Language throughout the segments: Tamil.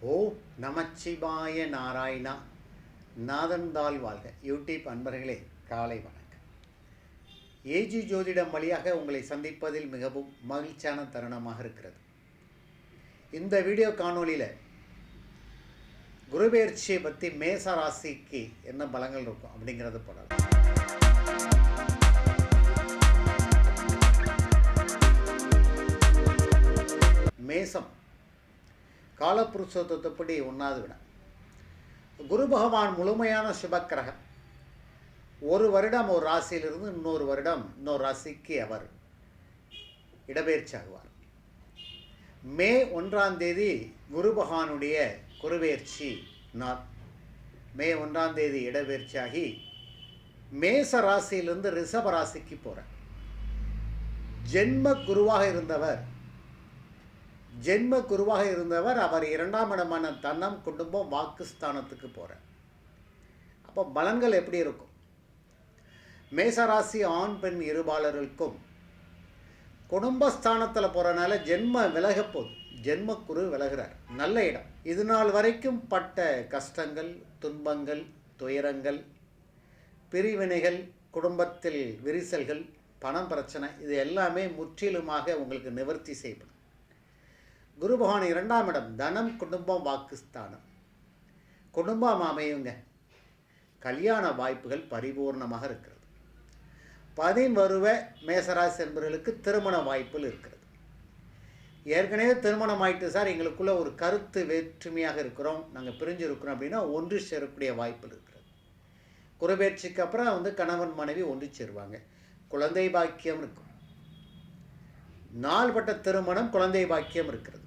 ஓ நமச்சிவாய நாராயணா. நாதன்தால் வாழ்க. யூடியூப் அன்பர்களே காலை வணக்கம். ஏஜி ஜோதிடம் வழியாக உங்களை சந்திப்பதில் மிகவும் மகிழ்ச்சியான தருணமாக இருக்கிறது. இந்த வீடியோ காணொலியில் குருபெயர்ச்சியை பற்றி மேச ராசிக்கு என்ன பலங்கள் இருக்கும் அப்படிங்கிறது போடலாம். மேசம். காலப்புருஷத்துவப்படி ஒன்றாவது விட குரு பகவான் முழுமையான சுபக்கிரகம். ஒரு வருடம் ஒரு ராசியிலிருந்து இன்னொரு வருடம் இன்னொரு ராசிக்கு அவர் இடப்பெயர்ச்சி ஆகுவார். மே ஒன்றாம் தேதி குரு பகவானுடைய குருபெயர்ச்சி நாள். மே ஒன்றாம் தேதி இடப்பெயர்ச்சியாகி மேச ராசியிலிருந்து ரிஷப ராசிக்கு போகிறார் ஜென்ம குருவாக இருந்தவர் ஜென்ம குருவாக இருந்தவர் அவர் இரண்டாம் இடமான தன்னம் குடும்பம் வாக்குஸ்தானத்துக்கு போகிறார் அப்போ பலன்கள் எப்படி இருக்கும்? மேசராசி ஆண் பெண் இருபாலர்களுக்கும் குடும்பஸ்தானத்தில் போகிறனால ஜென்ம விலக போகுது. ஜென்ம குரு விலகிறார். நல்ல இடம். இது நாள் வரைக்கும் பட்ட கஷ்டங்கள் துன்பங்கள் துயரங்கள் பிரிவினைகள் குடும்பத்தில் விரிசல்கள் பணம் பிரச்சனை இது எல்லாமே முற்றிலுமாக உங்களுக்கு நிவர்த்தி செய்யப்படும். குரு பகவான் இரண்டாம் இடம் தனம் குடும்பம் வாக்குஸ்தானம். குடும்பம் அமையுங்க. கல்யாண வாய்ப்புகள் பரிபூர்ணமாக இருக்கிறது. பதிமருவ மேசராசி என்பவர்களுக்கு திருமண வாய்ப்புகள் இருக்கிறது. ஏற்கனவே திருமணம் ஆயிட்டு சார் எங்களுக்குள்ளே ஒரு கருத்து வேற்றுமையாக இருக்கிறோம். நாங்கள் பிரிஞ்சிருக்கிறோம் அப்படின்னா ஒன்று சேரக்கூடிய வாய்ப்புகள் இருக்கிறது. குருபேட்சிக்கு அப்புறம் வந்து கணவன் மனைவி ஒன்று சேருவாங்க. குழந்தை பாக்கியம் இருக்கும். நாள்பட்ட திருமணம் குழந்தை பாக்கியம் இருக்கிறது.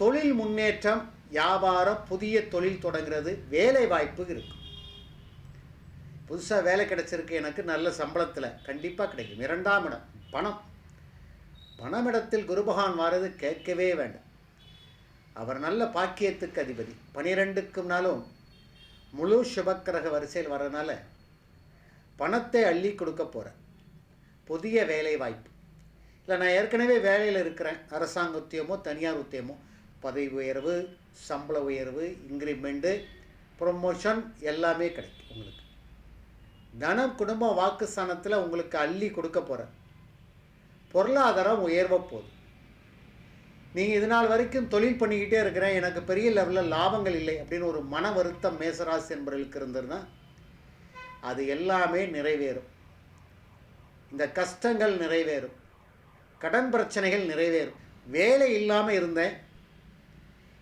தொழில் முன்னேற்றம் வியாபாரம் புதிய தொழில் தொடங்குறது வேலை வாய்ப்பு இருக்கும் புதுசாக வேலை கிடைச்சிருக்கு எனக்கு நல்ல சம்பளத்தில். கண்டிப்பாக கிடைக்கும். இரண்டாம் இடம் பணம். பணமிடத்தில் குருபகான் வாரது கேட்கவே வேண்டாம். அவர் நல்ல பாக்கியத்துக்கு அதிபதி. பனிரெண்டுக்கும் நாளும் முழு சுபக்கிரக வரிசையில் வர்றதுனால பணத்தை அள்ளி கொடுக்க போகிறேன் புதிய வேலை வாய்ப்பு இல்லை நான் ஏற்கனவே வேலையில் இருக்கிறேன். அரசாங்க உத்தியமோ தனியார் உத்தியமோ பதவி உயர்வு சம்பள உயர்வு இன்க்ரிமெண்ட்டு ப்ரொமோஷன் எல்லாமே கிடைக்கும் உங்களுக்கு. தனம் குடும்ப வாக்குஸ்தானத்தில் உங்களுக்கு அள்ளி கொடுக்க போகிற பொருளாதாரம் உயர்வ போகுது. நீங்கள் இது நாள் வரைக்கும் தொழில் பண்ணிக்கிட்டே இருக்கிறேன் எனக்கு பெரிய லெவலில் லாபங்கள் இல்லை அப்படின்னு ஒரு மன வருத்தம் மேசராசி என்பவர்களுக்கு இருந்ததுன்னா அது எல்லாமே நிறைவேறும். இந்த கஷ்டங்கள் நிறைவேறும். கடன் பிரச்சனைகள் நிறைவேறும். வேலை இல்லாமல் இருந்தேன்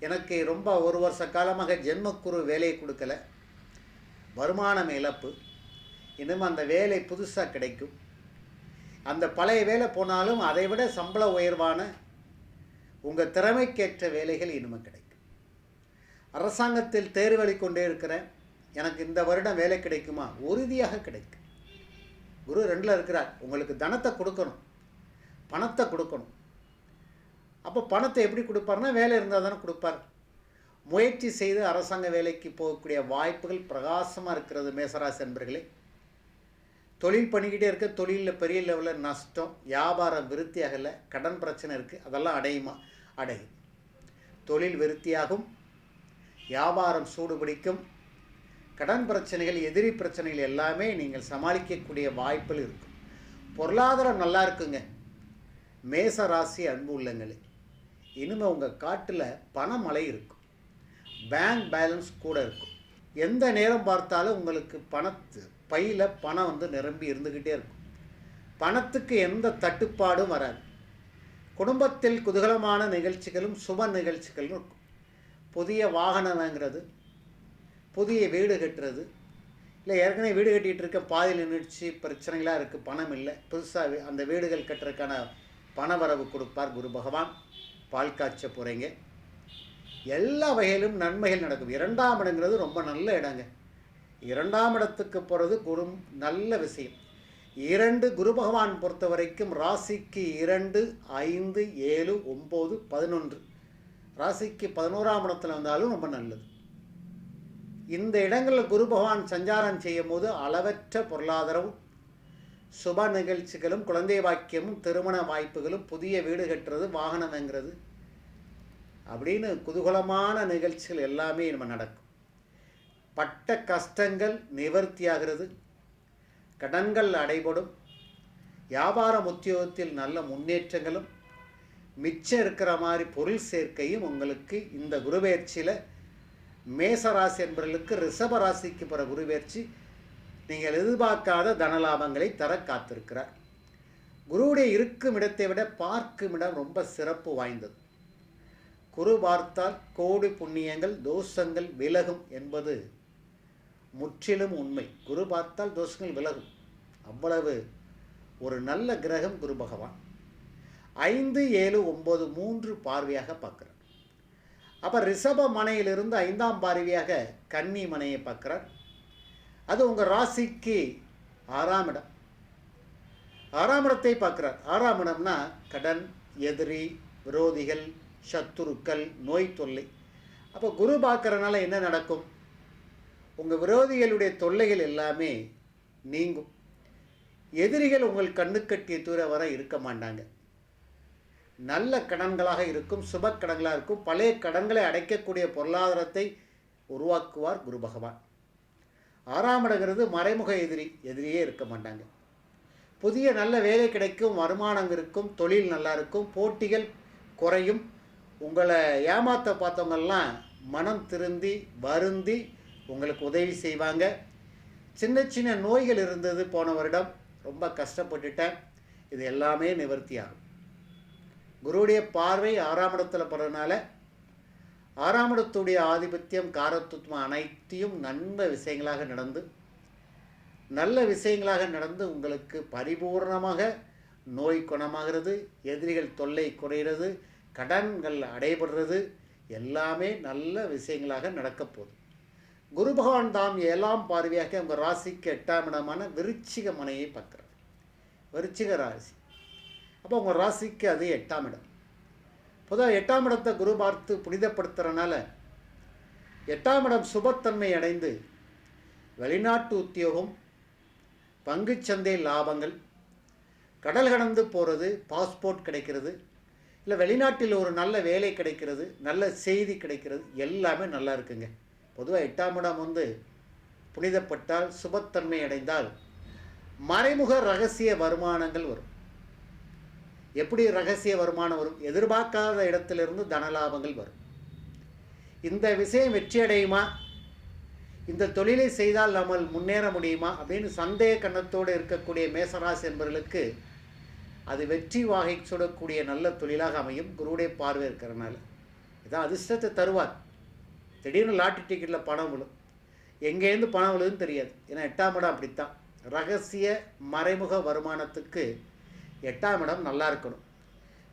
எனக்கு ரொம்ப ஒரு வருஷ காலமாக ஜென்மக்குரு வேலையை கொடுக்கல. வருமானம் இழப்பு. இன்னும் அந்த வேலை புதுசாக கிடைக்கும். அந்த பழைய வேலை போனாலும் அதை விட சம்பள உயர்வான உங்கள் திறமைக்கேற்ற வேலைகள் இனிமேல் கிடைக்கும். அரசாங்கத்தில் தேர்வழி கொண்டே இருக்கிறேன். எனக்கு இந்த வருடம் வேலை கிடைக்குமா? உறுதியாக கிடைக்கும். குரு ரெண்டில் இருக்கிறார். உங்களுக்கு தனத்தை கொடுக்கணும். பணத்தை கொடுக்கணும். அப்போ பணத்தை எப்படி கொடுப்பார்னா வேலை இருந்தால் தானே கொடுப்பார். முயற்சி செய்து அரசாங்க வேலைக்கு போகக்கூடிய வாய்ப்புகள் பிரகாசமாக இருக்கிறது மேசராசி நண்பர்களே தொழில் பண்ணிக்கிட்டே இருக்க தொழிலில் பெரிய லெவலில் நஷ்டம் வியாபாரம் விருத்தி ஆகலை கடன் பிரச்சனை இருக்குது அதெல்லாம் அடையுமா? அடையும். தொழில் விருத்தியாகும் வியாபாரம் சூடுபிடிக்கும் கடன் பிரச்சனைகள் எதிரி பிரச்சனைகள் எல்லாமே நீங்கள் சமாளிக்கக்கூடிய வாய்ப்புகள் இருக்கும். பொருளாதாரம் நல்லா இருக்குங்க. மேச ராசி அன்பு உள்ளங்களே. இனிமேல் உங்கள் காட்டில் பணமழை இருக்கும். பேங்க் பேலன்ஸ் கூட இருக்கும். எந்த நேரம் பார்த்தாலும் உங்களுக்கு பணத்து பையில் பணம் வந்து நிரம்பி இருந்துக்கிட்டே இருக்கும். பணத்துக்கு எந்த தட்டுப்பாடும் வராது. குடும்பத்தில் குதூகலமான நிகழ்ச்சிகளும் சுப நிகழ்ச்சிகளும் இருக்கும். புதிய வாகனம் புதிய வீடு கட்டுறது இல்லை ஏற்கனவே வீடு கட்டிகிட்டு இருக்க பாதியில் நின்றுச்சு பிரச்சனைகளாக இருக்குது பணம் இல்லை புதுசாக அந்த வீடுகள் கட்டுறதுக்கான பணவரவு கொடுப்பார் குரு பகவான். பால் காய்ச்ச போகிறீங்க எல்லா வகையிலும் நன்மைகள் நடக்கும். இரண்டாம் இடங்கிறது ரொம்ப நல்ல இடங்க. இரண்டாம் இடத்துக்கு போகிறது குரு நல்ல விஷயம். இரண்டு குரு பகவான் பொறுத்த வரைக்கும் ராசிக்கு இரண்டு ஐந்து ஏழு ஒம்பது பதினொன்று. ராசிக்கு பதினோராம் இடத்துல வந்தாலும் ரொம்ப நல்லது. இந்த இடங்களில் குரு பகவான் சஞ்சாரம் செய்யும் போது அளவற்ற பொருளாதாரம் சுப நிகழ்ச்சிகளும் குழந்தை வாக்கியமும் திருமண வாய்ப்புகளும் புதிய வீடு கட்டுறது வாகனம் வாங்குறது. அப்படின்னு குதூகலமான நிகழ்ச்சிகள் எல்லாமே நம்ம நடக்கும். பட்ட கஷ்டங்கள் நிவர்த்தியாகிறது கடன்கள் அடைபடும். வியாபார உத்தியோகத்தில் நல்ல முன்னேற்றங்களும் மிச்சம் இருக்கிற மாதிரி பொருள் சேர்க்கையும் உங்களுக்கு இந்த குருபெயர்ச்சியில் மேசராசி என்பவர்களுக்கு ரிஷப ராசிக்கு போகிற குருபெயர்ச்சி நீங்கள் எதிர்பார்க்காத தனலாபங்களை தர காத்திருக்கிறார். குருவுடைய இருக்கும் இடத்தை விட பார்க்கும் இடம் ரொம்ப சிறப்பு வாய்ந்தது. குரு பார்த்தால் கோடி புண்ணியங்கள் தோஷங்கள் விலகும் என்பது முற்றிலும் உண்மை. குரு பார்த்தால் தோஷங்கள் விலகும். அவ்வளவு ஒரு நல்ல கிரகம் குரு பகவான். ஐந்து ஏழு ஒம்பது மூன்று பார்வையாக பார்க்குறார். அப்போ ரிஷப மனையிலிருந்து ஐந்தாம் பார்வையாக கன்னி மனையை பார்க்குறார். அது உங்கள் ராசிக்கு ஆறாம் இடம். ஆறாம் இடத்தை பார்க்குறார். ஆறாம் இடம்னா கடன் எதிரி விரோதிகள் சத்துருக்கள் நோய் தொல்லை. அப்போ குரு பார்க்குறனால என்ன நடக்கும்? உங்கள் விரோதிகளுடைய தொல்லைகள் எல்லாமே நீங்கும். எதிரிகள் உங்கள் கண்ணுக்கட்டிய தூர வர இருக்க மாட்டாங்க. நல்ல கடன்களாக இருக்கும் சுப கடன்களாக இருக்கும். பழைய கடன்களை அடைக்கக்கூடிய பொருளாதாரத்தை உருவாக்குவார் குரு பகவான். ஆறாம் இடங்கிறது மறைமுக எதிரி எதிரியே இருக்க மாட்டாங்க. புதிய நல்ல வேலை கிடைக்கும் வருமானம் இருக்கும் தொழில் நல்லா இருக்கும் போட்டிகள் குறையும். உங்களை ஏமாற்ற பார்த்தவங்கெல்லாம் மனம் திருந்தி வருந்தி உங்களுக்கு உதவி செய்வாங்க. சின்ன சின்ன நோய்கள் இருந்தது போன வருடம் ரொம்ப கஷ்டப்பட்டுட்டேன். இது எல்லாமே நிவர்த்தியாகும் குருவுடைய பார்வை ஆறாம் இடத்துல படுறதுனால ஆறாம் இடத்துடைய ஆதிபத்தியம் காரத்துவம் அனைத்தையும் நன்ம விஷயங்களாக நடந்து நல்ல விஷயங்களாக நடந்து உங்களுக்கு பரிபூர்ணமாக நோய் குணமாகிறது எதிரிகள் தொல்லை குறைகிறது கடன்கள் அடைபடுறது எல்லாமே நல்ல விஷயங்களாக நடக்கப் போகுது. குரு பகவான் தாம் ஏழாம் பார்வையாக உங்கள் ராசிக்கு எட்டாம் இடமான விருச்சிக மனையை பார்க்குறார். விருச்சிக ராசி. அப்போ உங்கள் ராசிக்கு அது எட்டாம் இடம். பொதுவாக எட்டாம் இடத்தை குரு பார்த்து புனிதப்படுத்துறனால எட்டாம் இடம் சுபத்தன்மை அடைந்து வெளிநாட்டு உத்தியோகம் பங்குச்சந்தை லாபங்கள் கடல் கடந்து போகிறது பாஸ்போர்ட் கிடைக்கிறது இல்லை வெளிநாட்டில் ஒரு நல்ல வேலை கிடைக்கிறது நல்ல செய்தி கிடைக்கிறது எல்லாமே நல்லா இருக்குங்க. பொதுவாக எட்டாம் இடம் வந்து புனிதப்பட்டால் சுபத்தன்மை அடைந்தால் மறைமுக ரகசிய வருமானங்கள் வரும். எப்படி ரகசிய வருமானம் வரும்? எதிர்பார்க்காத இடத்திலிருந்து தனலாபங்கள் வரும். இந்த விஷயம் வெற்றி அடையுமா? இந்த தொழிலை செய்தால் நம்ம முன்னேற முடியுமா? அப்படின்னு சந்தேக கண்ணத்தோடு இருக்கக்கூடிய மேசராசி என்பவர்களுக்கு அது வெற்றி வாகை சுடக்கூடிய நல்ல தொழிலாக அமையும். குருடைய பார்வை இருக்கிறனால. இதான் அதிர்ஷ்டத்தை தருவார். திடீர்னு லாட்டரி டிக்கெட்டில் பணம் விழும். எங்கேருந்து பணம் விழுதுன்னு தெரியாது. ஏன்னா எட்டாம் இடம் அப்படித்தான். ரகசிய மறைமுக வருமானத்துக்கு எட்டாம் இடம் நல்லா இருக்கணும்.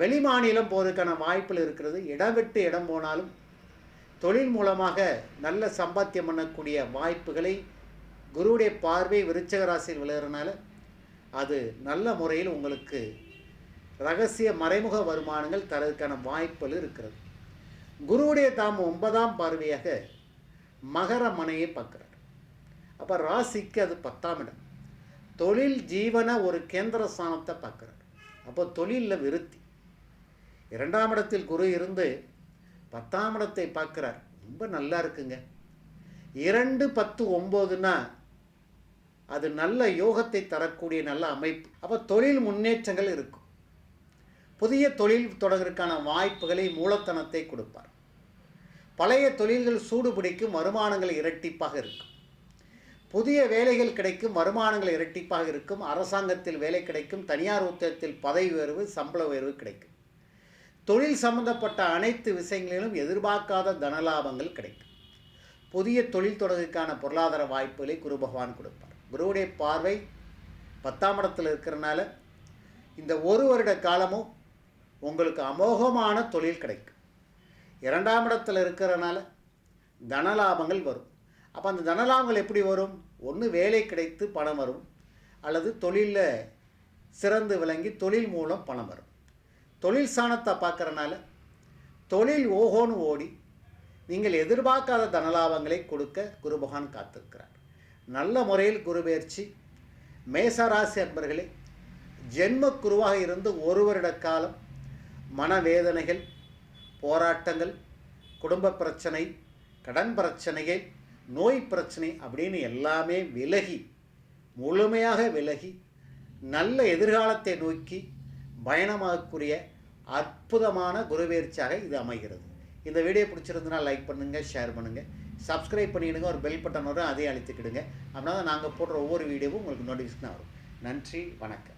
வெளி மாநிலம் போவதற்கான வாய்ப்புகள் இருக்கிறது. இடம் விட்டு இடம் போனாலும் தொழில் மூலமாக நல்ல சம்பாத்தியம் பண்ணக்கூடிய வாய்ப்புகளை குருவுடைய பார்வை விருச்சக ராசியில் விளையிறனால அது நல்ல முறையில் உங்களுக்கு ரகசிய மறைமுக வருமானங்கள் தரதுக்கான வாய்ப்புகள் இருக்கிறது. குருவுடைய தாம் ஒன்பதாம் பார்வையாக மகர மனையை பார்க்குறார். அப்போ ராசிக்கு அது பத்தாம் இடம். தொழில் ஜீவன ஒரு கேந்திர ஸ்தானத்தை பார்க்குறார். அப்போ தொழிலில் விருத்தி. இரண்டாம் இடத்தில் குரு இருந்து பத்தாம் இடத்தை பார்க்குறார். ரொம்ப நல்லா இருக்குங்க. இரண்டு பத்து ஒம்போதுன்னா அது நல்ல யோகத்தை தரக்கூடிய நல்ல அமைப்பு. அப்போ தொழில் முன்னேற்றங்கள் இருக்கும். புதிய தொழில் தொடங்குறதுக்கான வாய்ப்புகளை மூலத்தனத்தை கொடுப்பார். பழைய தொழில்கள் சூடுபிடிக்கும் வருமானங்கள் இரட்டிப்பாக இருக்கும். புதிய வேலைகள் கிடைக்கும் வருமானங்கள் இரட்டிப்பாக இருக்கும் அரசாங்கத்தில் வேலை கிடைக்கும் தனியார் உத்தியத்தில் பதவி உயர்வு சம்பள உயர்வு கிடைக்கும். தொழில் சம்பந்தப்பட்ட அனைத்து விஷயங்களிலும் எதிர்பார்க்காத தனலாபங்கள் கிடைக்கும். புதிய தொழில் தொடங்குக்கான பொருளாதார வாய்ப்புகளை குரு பகவான் கொடுப்பார். குருவுடைய பார்வை பத்தாம் இடத்தில் இருக்கிறனால இந்த ஒரு வருட காலமும் உங்களுக்கு அமோகமான தொழில் கிடைக்கும். இரண்டாம் இடத்தில் இருக்கிறனால தனலாபங்கள் வரும். அப்போ அந்த தனலாபங்கள் எப்படி வரும்? ஒன்று வேலை கிடைத்து பணம் வரும். அல்லது தொழிலில் சிறந்து விளங்கி தொழில் மூலம் பணம் வரும். தொழில் சாணத்தை பார்க்குறனால தொழில் ஓஹோன்னு ஓடி நீங்கள் எதிர்பார்க்காத தனலாபங்களை கொடுக்க குரு பகவான் காத்திருக்கிறார். நல்ல முறையில் குருபெயர்ச்சி மேசராசி அன்பர்களே ஜென்ம குருவாக இருந்து ஒரு வருட காலம் மனவேதனைகள் போராட்டங்கள் குடும்ப பிரச்சனை கடன் பிரச்சனைகள் நோய் பிரச்சனை அப்படின்னு எல்லாமே விலகி முழுமையாக விலகி நல்ல எதிர்காலத்தை நோக்கி பயணமாகக்கூடிய அற்புதமான குருவேர்ச்சியாக இது அமைகிறது. இந்த வீடியோ பிடிச்சிருந்தனா லைக் பண்ணுங்கள் ஷேர் பண்ணுங்கள் சப்ஸ்கிரைப் பண்ணிவிடுங்க ஒரு பெல் பட்டன் வரும் அதையும் அழுத்திக்கிடுங்க. அப்படின்னா நாங்கள் போடுற ஒவ்வொரு வீடியோவும் உங்களுக்கு நோட்டிஃபிகேஷன் வரும். நன்றி வணக்கம்.